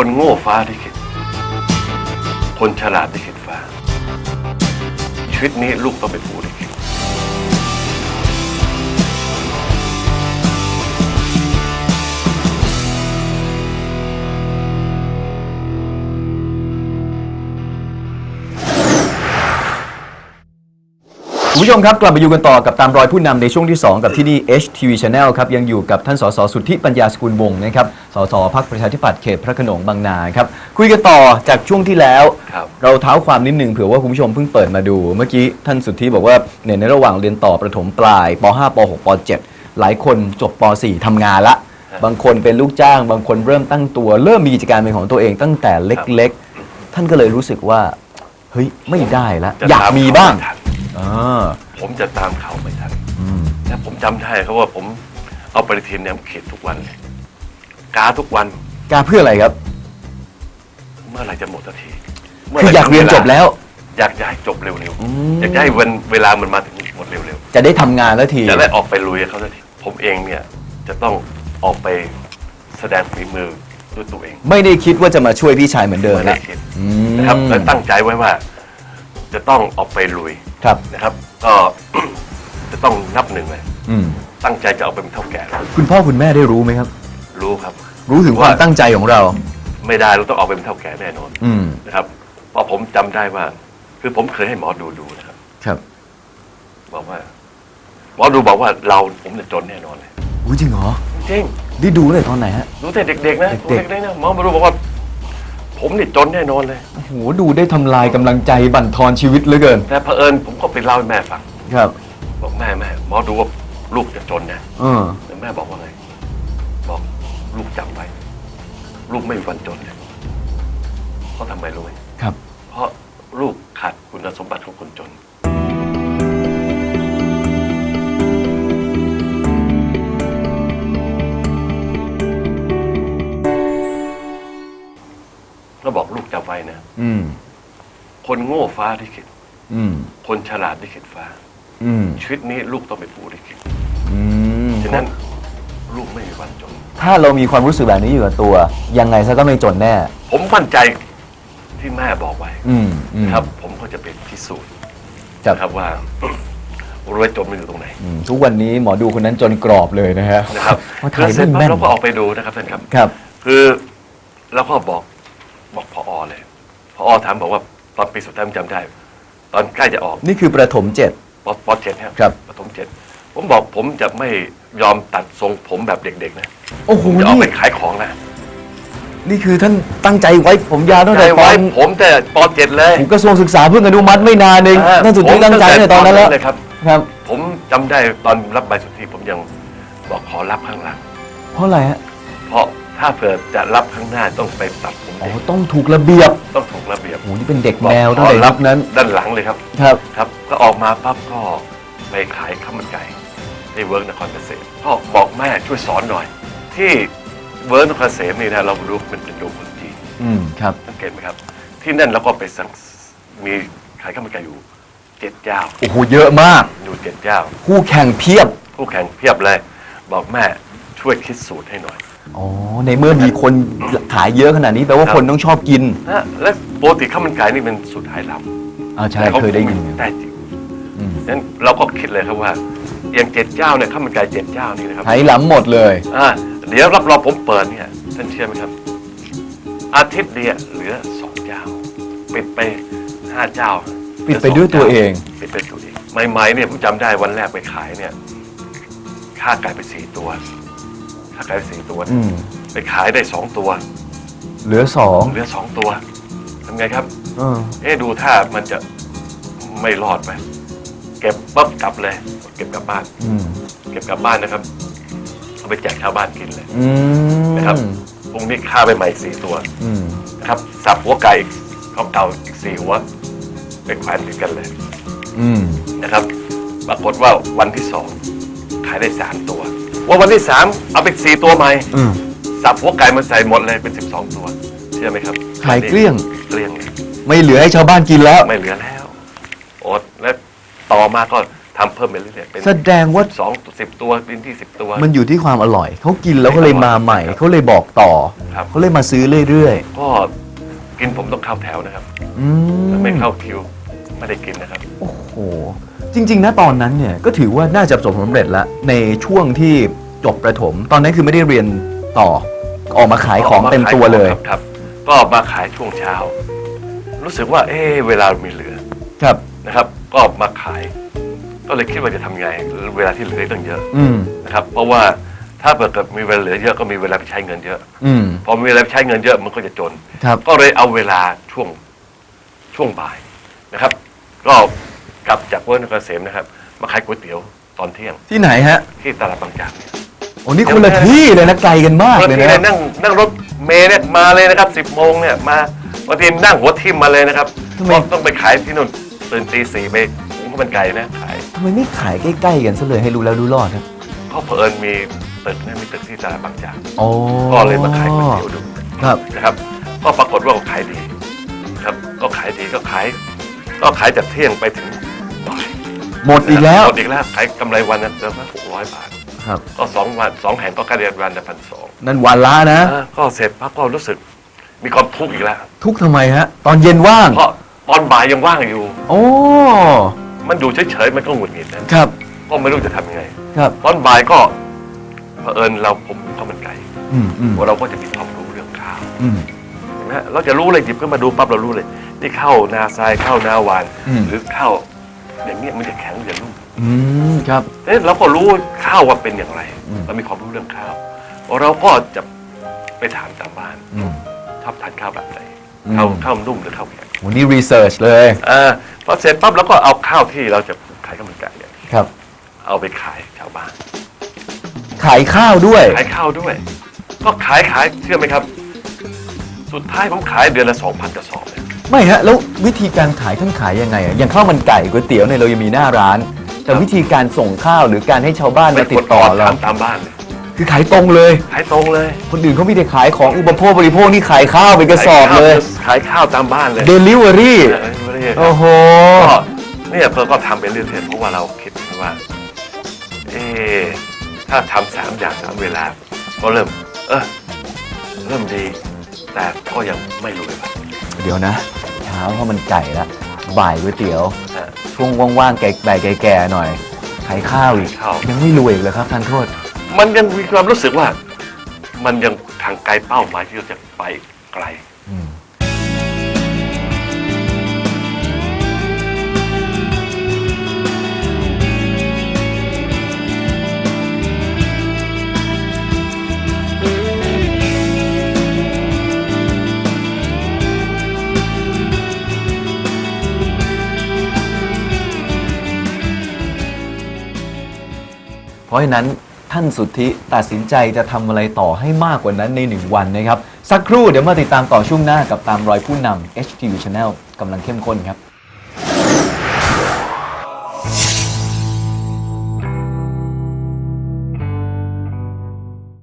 คนโง่ฟ้าที่คิดคนฉลาดที่คิดฟ้า ชีวิตนี้ลูกต้องเป็นผู้ ผู้ชมครับ กลับมาอยู่กันต่อกับตามรอยผู้นำในช่วงที่ 2 กับที่นี่ HTV Channel ครับ ยังอยู่กับท่านสสสุทธิปัญญาสกุลวงศ์นะครับสสพักประชาธิปัตย์เขตพระโขนงบางนาครับ คุยกันต่อจากช่วงที่แล้ว ครับเราเท้าความนิดนึงเผื่อว่าคุณผู้ชมเพิ่งเปิดมาดู เมื่อกี้ท่านสุทธิบอกว่าเนี่ยในระหว่างเรียนต่อประถมปลายป .5 ป .6 ป .7 หลายคนจบป .4 ทำงานละ บางคนเป็นลูกจ้าง บางคนเริ่มตั้งตัว เริ่มมีกิจการเป็นของตัวเองตั้งแต่เล็ก ๆ ท่านก็เลยรู้สึกว่าเฮ้ยไม่ได้ละจะอยากตมีเขบ้างไทันอ่า ผมจะตามเขาไม่ทันอืมและผมจำได้ครับว่าผมเอาปฏิทินเนี่ยเขียนทุกวันเลยกาทุกวันการเพื่ออะไรครับ เมื่อไหร่จะหมดสักทีคืออยากเรียนจบแล้ว อยากจะให้จบเร็วอืมๆอยากจะให้วันเวลามันมาถึงหมดเร็วจะได้ทำงานแล้วทีๆจะได้ออกไปลุยกับเขาสักทีผมเองเนี่ยจะต้องออกไปแสดงฝีมือด้วยตัวเอง ไม่ได้คิดว่าจะมาช่วยพี่ชายเหมือนเดิมไม่ได้ละคิดอืมนะครับและตั้งใจไว้ว่า จะต้องออกไปลุย ครับ นะครับ ก็ จะต้องนับหนึ่งเลย อืมตั้งใจจะเอาไปเป็นเท่าแก่แล้วคุณพ่อคุณแม่ได้รู้ไหมครับ รู้ครับ รู้ถึงความตั้งใจของเรา ไม่ได้เราต้องเอาไปเป็นเท่าแก่แน่นอนอืมนะครับ เพราะผมจำได้ว่า คือผมเคยให้หมอดูดูนะครับ ครับบอกว่า หมอดูบอกว่าเราผมจะจนแน่นอนเลย อุ้ยจริงเหรอจริง ได้ดูเลยตอนไหนฮะดูแต่เด็กๆนะดูเด็กๆเด็กๆนะหมอมาดูบอกว่า ผมนี่จนแน่นอนเลย โอ้โหดูได้ทำลายกำลังใจบั่นทอนชีวิตเหลือเกิน แต่เผอิญผมก็ไปเล่าให้แม่ฟัง ครับบอกแม่แม่หมอดูว่าลูกจะจนนะเออแล้วแม่บอกว่าไง บอกลูกจำไว้ ลูกไม่มีวันจนเลยเพราะทำไมรู้ไหมครับ เพราะลูกขาดคุณสมบัติของคนจน แล้วบอกลูกจำไว้นะอืม คนโง่ฟ้าที่คิดอืม คนฉลาดที่คิดฟ้า อืม ชีวิตนี้ลูกต้องเป็นผู้ที่คิดอืม ฉะนั้นลูกไม่มีวันจน ถ้าเรามีความรู้สึกแบบนี้อยู่กับตัว ยังไงซะก็ไม่จนแน่ ผมมั่นใจที่แม่บอกไว้อืมอืมนะครับ ผมก็จะเป็นพิสูจน์ครับนะครับว่ารวยจนมันอยู่ตรงไหนอืมทุกวันนี้หมอดูคนนั้นจนกรอบเลยนะฮะนะครับว่าคืถ่าอยเสร็ไม่จปั๊บแม่นเราก็ออกไปดูนะครับท่านครับ ครับ คือเราก็บอก บอกพอเลยพอถามบอกว่าตอนปีสุดท้ายผมจำได้ ตอนใกล้จะออกนี่คือประถมเจ็ด ปปเจ็ดครับครับ ปฐมเจ็ดผมบอกผมจะไม่ยอมตัดทรงผมแบบเด็กๆนะโอ้โหผมจะเอาไปนี่ขายของนะนี่คือท่านตั้งใจไว้ผมยาวตั้งใจแต่ตอไว้นผมแต่ปเจ็ดเลยผมกระทรวงศึกษาเพิ่งอนุมัติไม่นานเองอ่าท่านสุดที่ตั้งใจตั้งแต่ตอนนั้นแล้วเลยครับ ครับ ผมจำได้ตอนรับใบสุทธิผมยังบอกขอรับข้างหลัง เพราะอะไรฮะเพราะถ้าเผื่อจะรับข้างหน้าต้องไปตัดผม อ๋อเด็กต้องถูกระเบียบต้องถูกระเบียบโอ้โหนี่เป็นเด็กบอกแนวตั้งขอแต่รัยุคนั้นด้านหลังเลยครับครับ ครับ ก็ออกมาปั๊บก็ไปขายข้าวมันไก่ที่เวิร์กนครเกษมก็บอกแม่ช่วยสอนหน่อย ที่เวิร์กนครเกษมนี่นะเรารู้มันเป็นโรงคนจีนอืมครับสังเกตไหมครับ ที่นั่นเราก็ไปสังมีขายข้าวมันไก่อยู่เจ็ดเจ้าโอ้โหเยอะมากอยู่เจ็ดเจ้าคู่แข่งเพียบผู้แข่งเพียบเลย บอกแม่ช่วยคิดสูตรให้หน่อย อ๋อในเมื่อมีคนขายเยอะขนาดนี้แปลว่าครับคนต้องชอบกินนะและปกติข้าวมันไก่นี่เป็นสูตรไทยลอ่าำใช่แต่ขาเคยได้ยินแต่จริงอืม นั้นเราก็คิดเลยครับว่าอย่างเจ็ดเจ้าเนี่ยข้าวมันไก่เจ็ดเจ้านี่นะครับ ไหหล้ำหมดเลย อ่าเดี๋ยวรับรองผมเปิดเนี่ยท่านเชื่อไหมครับ อาทิตย์เดียวเหลือสองเจ้า ปิดไปห้าเจ้าปิดไปด้วยตัวเอง ปิดไปตัวเองใหม่ๆเนี่ยผมจำได้วันแรกไปขายเนี่ยค่าไก่ไปสี่ตัว ค่าไก่ไปสี่ตัวอืมไปขายได้สองตัวเหลือสองเหลือสองตัวทำไงครับ เออเอ๊ะดูถ้ามันจะไม่รอดไปเก็บปั๊บกลับเลย เก็บกลับบ้าน อืมเก็บกลับบ้านนะครับเอาไปแจกชาวบ้านกินเลย อืมนะครับพรุ่งนี้ฆ่าไปใหม่อีกสี่ตัวอืมนะครับสับหัวไก่ของเก่าอีกสี่หัวไปแขวนติดกันเลยอืมนะครับ ปรากฏว่าวันที่สองขายได้สามตัว ว่าวันที่สามเอาไปสี่ตัวใหม่อืม สับหัวไก่มาใส่หมดเลยเป็นสิบสองตัว เชื่อไหมครับขายเกลี้ยง เกลี้ยงเลย ไม่เหลือให้ชาวบ้านกินแล้ว ไม่เหลือแล้วอดและต่อมาก็ทำเพิ่มไปเรื่อยๆเป็นแสดงว่าสองสิบตัวเป็นที่สิบตัว มันอยู่ที่ความอร่อย เขากินแล้วเขาเลยมาใหม่ครับเขาเลยบอกต่อ ครับ เขาเลยมาซื้อเรื่อยก็กินผมต้องเข้าแถวนะครับ ๆอืมถ้าไม่เข้าคิวไม่ได้กินนะครับ โอ้โห จริง ๆ นะตอนนั้นเนี่ยก็ถือว่าน่าจะประสบความสำเร็จแล้วในช่วงที่จบประถม ตอนนั้นคือไม่ได้เรียนต่อออกมาขายของเต็มตัวเลย ครับครับ ก็มาขายช่วงเช้า รู้สึกว่า เอ๊ะเวลามีเหลือครับ นะครับ ก็มาขาย ก็เลยคิดว่าจะทำไงเวลาที่เหลือตั้งเยอะอืม นะครับ เพราะว่าถ้าเกิดมีเวลาเหลือเยอะก็มีเวลาไปใช้เงินเยอะอืม พอมีเวลาไปใช้เงินเยอะมันก็จะจน ครับ ก็เลยเอาเวลาช่วงช่วงบ่ายนะครับ ก็ กลับจากเวิร์นเกษมนะครับ มาขายก๋วยเตี๋ยวตอนเที่ยงที่ไหนฮะที่ตลาดบางจากเนี่ย โอ้นี่คนละที่เลยนะไกลกันมากบางเลยทีนะเนี่ยนั่งนั่งรถเมล์เนี่ยมาเลยนะครับสิบโมงเนี่ยมาบางทีนั่งหัวทิมมาเลยนะครับทำไมเพราะต้องไปขายที่นู่นตื่นตีสี่ไปหุงข้าวมันไก่นะขายทำไมไม่ขายใกล้ๆกันซะเลยให้รู้แล้วรู้รอดครับเขาเผอิญมีตึกนะมีตึกที่ตลาดบางจาก โอ้ก็เลยมาขายก๋วยเตี๋ยวดูครับ นะครับ ก็ปรากฏว่าขายดีครับ ก็ขายดีก็ขาย ก็ขายจากเที่ยงไปถึงบ่าย หมดอีกแล้ว หมดอีกแล้วขายกำไรวันนั้นเดือนละหกร้อยบาท ครับ ก็สองวันสองแห่งก็กระเดือนวันละพันสองนั่นวันละนะ ก็เสร็จปั๊บก็รู้สึก มีความทุกข์อีกแล้ว ทุกทำไมฮะ ตอนเย็นว่าง เพราะตอนบ่ายยังว่างอยู่ โอ้ มันดูเฉยๆมันก็หงุดหงิดนะครับ ก็ไม่รู้จะทำยังไง ครับ ตอนบ่ายก็เผอิญเราผมข้าวมันไก่อืมอืมเราก็จะมีความรู้เรื่องข้าวอืมเห็นไหมฮะเราจะรู้เลยหยิบขึ้นมาดูปั๊บเรารู้เลย นี่ข้าวนาทรายข้าวนาหวาน อืม หรือข้าว อย่างเนี้ยมันจะแข็งมันจะนุ่มอืมครับ เอ๊ะเราก็รู้ข้าวว่าเป็นอย่างไร อืม เรามีความรู้เรื่องข้าว เราก็จะไปถามตามบ้านอืม ชอบทานข้าวแบบไหนอืม ข้าวข้าวนุ่มหรือข้าวแข็งวันนี้รีเสิร์ชเลยเออพอเสร็จปั๊บเราก็เอาข้าวที่เราจะขายข้าวมันไก่เนี่ยครับ เอาไปขายชาวบ้าน ขายข้าวด้วย ขายข้าวด้วย ก็ขายขายเชื่อไหมครับ สุดท้ายผมขายเดือนละสองพันกระสอบเนี่ย ไม่ฮะแล้ววิธีการขายท่านขายยังไงอะอย่างข้าวมันไก่ก๋วยเตี๋ยวเนี่ยเรายังมีหน้าร้าน แต่วิธีการส่งข้าวหรือการให้ชาวบ้านมาติดต่อเราทำตามบ้านเลยคือขายตรงเลย ขายตรงเลยคนอื่นเขามีแต่ขายของอุปโภคบริโภคนี่ขายข้าวเป็นกระสอบเลยขายข้าวตามบ้านเลยเดลิเวอรี่เออไม่ได้ครับโอ้โหก็เนี่ยเราก็ทำไปเรื่อยๆเพราะว่าเราคิดว่า เอ๊ะถ้าทำสามอย่างสามเวลา ก็เริ่ม เออเริ่มดี แต่ก็ยังไม่รวยว่ะ เดี๋ยวนะ เช้าข้าวมันไก่ละบ่ายก๋วยเตี๋ยวนะช่วงว่างๆแก่ๆแก่ๆหน่อยขายข้าวอีก ข้าว ยังไม่รวยอีกเลยครับท่านโทษ มันยังมีความรู้สึกว่า มันยังทางไกลเป้าหมายที่เราจะไปไกล ราะฉะนั้นท่านสุทธิตัดสินใจจะทำอะไรต่อให้มากกว่านั้นในหนึ่งวันนะครับ สักครู่เดี๋ยวมาติดตามต่อช่วงหน้ากับตามรอยผู้นำ HTV Channel กำลังเข้มข้นครับ